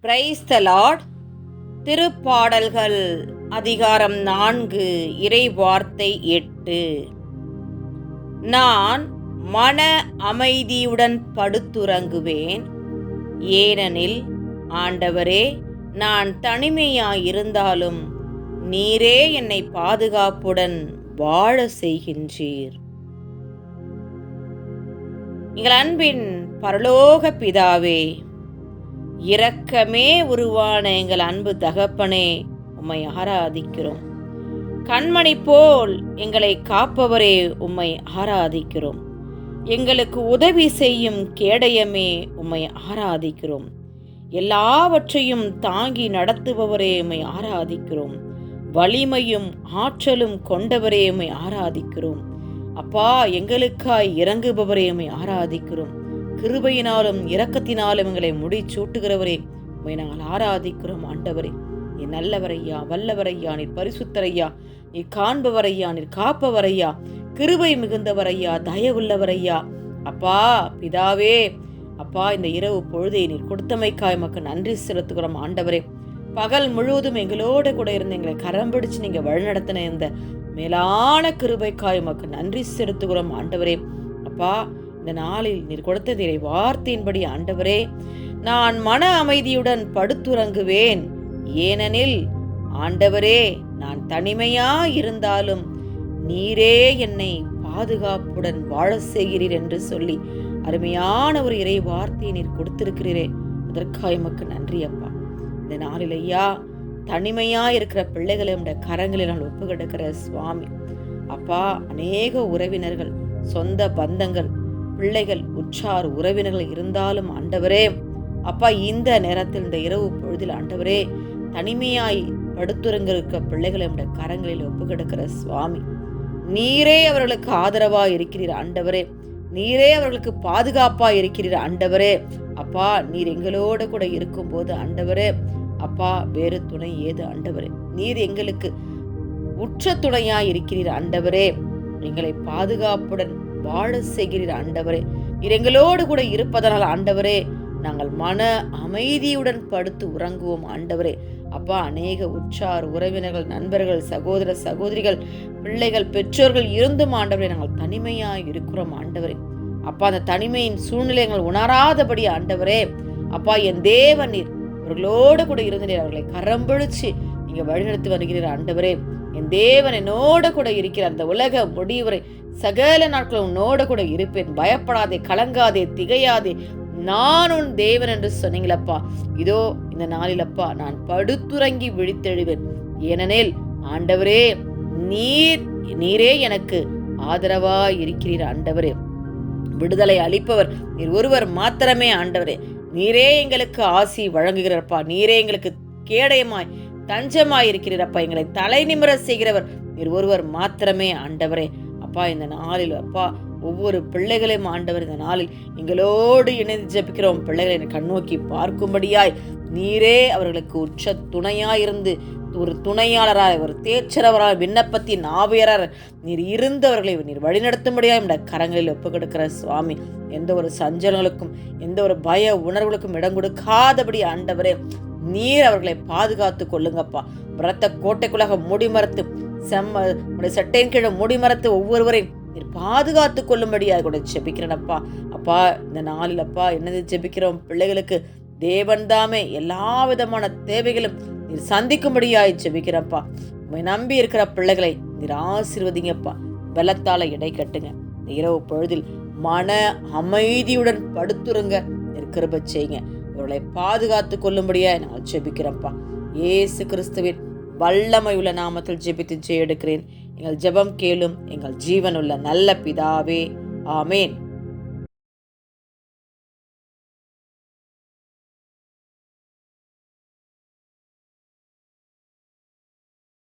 Praise the Lord திருப்பாடல்கள் அதிகாரம் நான்கு இறை வார்த்தை எட்டு. நான் மன அமைதியுடன் படுத்துறங்குவேன். ஏனெனில் ஆண்டவரே நான் தனிமையாயிருந்தாலும் நீரே என்னை பாதுகாப்புடன் வாழ செய்கின்றீர். எங்கள் அன்பின் பரலோக பிதாவே இரக்கமே உருவான எங்கள் அன்பு தகப்பனே உம்மை ஆராதிக்கிறோம். கண்மணி போல் எங்களை காப்பவரே உம்மை ஆராதிக்கிறோம். எங்களுக்கு உதவி செய்யும் கேடயமே உம்மை ஆராதிக்கிறோம். எல்லாவற்றையும் தாங்கி நடத்துபவரே உம்மை ஆராதிக்கிறோம். வலிமையும் ஆற்றலும் கொண்டவரே உம்மை ஆராதிக்கிறோம். அப்பா எங்களுக்காய் இறங்குபவரே உம்மை ஆராதிக்கிறோம். கிருபையினாலும் இரக்கத்தினாலும் எங்களை முடிச்சூட்டுகிறவரே. உம்மை நாங்கள் ஆராதிக்கிறோம் ஆண்டவரே. நீ நல்லவரையா வல்லவரையா நீர் பரிசுத்தரையா. நீ காண்பவரையா நீர் காப்பவரையா. கிருபை மிகுந்தவரையா தயவுள்ளவரையா. அப்பா பிதாவே அப்பா இந்த இரவு பொழுதை நீர் கொடுத்தமைக்காய் மக்கு நன்றி செலுத்துகிறோம் ஆண்டவரே. பகல் முழுவதும் எங்களோட கூட இருந்து எங்களை கரம் பிடிச்சு நீங்க வழிநடத்தின இந்த மேலான கிருபைக்காய் மக்கள் நன்றி செலுத்துகிறோம் ஆண்டவரே. அப்பா இந்த நாளில் நீர் கொடுத்த இறை வார்த்தையின்படி ஆண்டவரே நான் மன அமைதியுடன் படுத்துறங்குவேன். ஏனெனில் ஆண்டவரே நான் தனிமையா இருந்தாலும் நீரே என்னை பாதுகாப்புடன் வாழ செய்கிறீர் என்று சொல்லி அருமையான ஒரு இறை வார்த்தையை நீர் கொடுத்திருக்கிறீரே. அதற்காக எமக்கு நன்றி அப்பா. இந்த நாளில் ஐயா தனிமையா இருக்கிற பிள்ளைகளை நம்முடைய கரங்களில் நான் ஒப்பு கிடக்கிற சுவாமி. அப்பா அநேக உறவினர்கள் சொந்த பந்தங்கள் பிள்ளைகள் உற்றார் உறவினர்கள் இருந்தாலும் ஆண்டவரே அப்பா இந்த நேரத்தில் இந்த இரவு பொழுதில் ஆண்டவரே தனிமையாய் படுத்துறங்க இருக்க பிள்ளைகளை நம்முடைய கரங்களில் ஒப்பு கிடக்கிற சுவாமி. நீரே அவர்களுக்கு ஆதரவாக இருக்கிறீர் ஆண்டவரே. நீரே அவர்களுக்கு பாதுகாப்பாக இருக்கிறீர் ஆண்டவரே. அப்பா நீர் எங்களோட கூட இருக்கும்போது ஆண்டவரே அப்பா வேறு துணை ஏது ஆண்டவரே. நீர் எங்களுக்கு உற்ற துணையாக இருக்கிறீர் ஆண்டவரே. எங்களை பாதுகாப்புடன் வாழ செய்கிறீர் ஆண்டவரே. நீர் எங்களோடு கூட இருப்பதனால் ஆண்டவரே நாங்கள் மன அமைதியுடன் படுத்து உறங்குவோம் ஆண்டவரே. அப்பா அநேக உற்றார் உறவினர்கள் நண்பர்கள் சகோதர சகோதரிகள் பிள்ளைகள் பெற்றோர்கள் இருந்தும் ஆண்டவரே நாங்கள் தனிமையாக இருக்கிறோம் ஆண்டவரே. அப்பா அந்த தனிமையின் சூழ்நிலைகள் உணராதபடி ஆண்டவரே. அப்பா என் தேவன் நீர் அவர்களோடு கூட இருந்து நீர் அவர்களை கரம்பழிச்சு நீங்க வழிநடத்தி வருகிறீர் ஆண்டவரே. என் தேவன் என்னோட கூட இருக்கிற அந்த உலக முடிவரை சகல நாட்களும் உன்னோட கூட இருப்பேன். பயப்படாதே கலங்காதே திகையாதே. நான் உன் தேவன் என்று சொன்னீங்களப்பா. இதோ இந்த நாளிலப்பா நான் படுத்துறங்கி விழித்தெழுவேன். ஏனெனில் ஆண்டவரே நீர் நீரே எனக்கு ஆதரவா இருக்கிறீர் ஆண்டவரே. விடுதலை அளிப்பவர் நீர் ஒருவர் மாத்திரமே ஆண்டவரே. நீரே எங்களுக்கு ஆசி வழங்குகிறப்பா. நீரே எங்களுக்கு கேடயமாய் தஞ்சமாயிருக்கிறீர் அப்பா. எங்களை தலை நிமிர செய்கிறவர். நீர் ஒருவர் மாத்திரமே ஆண்டவரே. அப்பா இந்த நாளில் அப்பா ஒவ்வொரு பிள்ளைகளையும் ஆண்டவர் இந்த நாளில் எங்களோடு இணைந்து ஜெபிக்கிறோம். பிள்ளைகளை கண்ணோக்கி பார்க்கும்படியாய் நீரே அவர்களுக்கு உச்ச துணையாயிருந்து ஒரு துணையாளராய் ஒரு தேச்சரவராய் விண்ணப்பத்தின் ஆவியரார் நீர் இருந்தவர்களை நீர் வழிநடத்தும்படியாக இந்த கரங்களில் ஒப்பு கொடுக்கிற சுவாமி. எந்த ஒரு சஞ்சலங்களுக்கும் எந்த ஒரு பய உணர்வுகளுக்கும் இடம் கொடுக்காதபடி ஆண்டவரே நீர் அவர்களை பாதுகாத்து கொள்ளுங்கப்பா. பிரத்த கோட்டைக்குள்ளாக முடிமரத்து செம்ம உடைய சட்டையின் கீழே முடிமரத்து ஒவ்வொருவரையும் நீர் பாதுகாத்து கொள்ளும்படியாக கூட ஜெபிக்கிறேனப்பா. அப்பா இந்த நாளில் அப்பா என்னது ஜெபிக்கிறோம்? பிள்ளைகளுக்கு தேவன் தாமே எல்லா விதமான தேவைகளும் நீர் சந்திக்கும்படியாய் ஜெபிக்கிறப்பா உண்மை நம்பி இருக்கிற பிள்ளைகளை நீர் ஆசீர்வதிங்கப்பா. பலத்தால இடை கட்டுங்க. இரவு பொழுதில் மன அமைதியுடன் படுத்துருங்க. நீர் கிருப செய்யுங்க. இவர்களை பாதுகாத்து கொள்ளும்படியா நான் ஜெபிக்கிறேன்ப்பா. ஏசு கிறிஸ்துவின் வல்லமை உள்ள நாமத்தில் ஜெபித்து ஜெய எடுக்கிறேன் எங்கள் ஜெபம் கேளும் எங்கள் ஜீவனுள்ள நல்ல பிதாவே. ஆமேன்.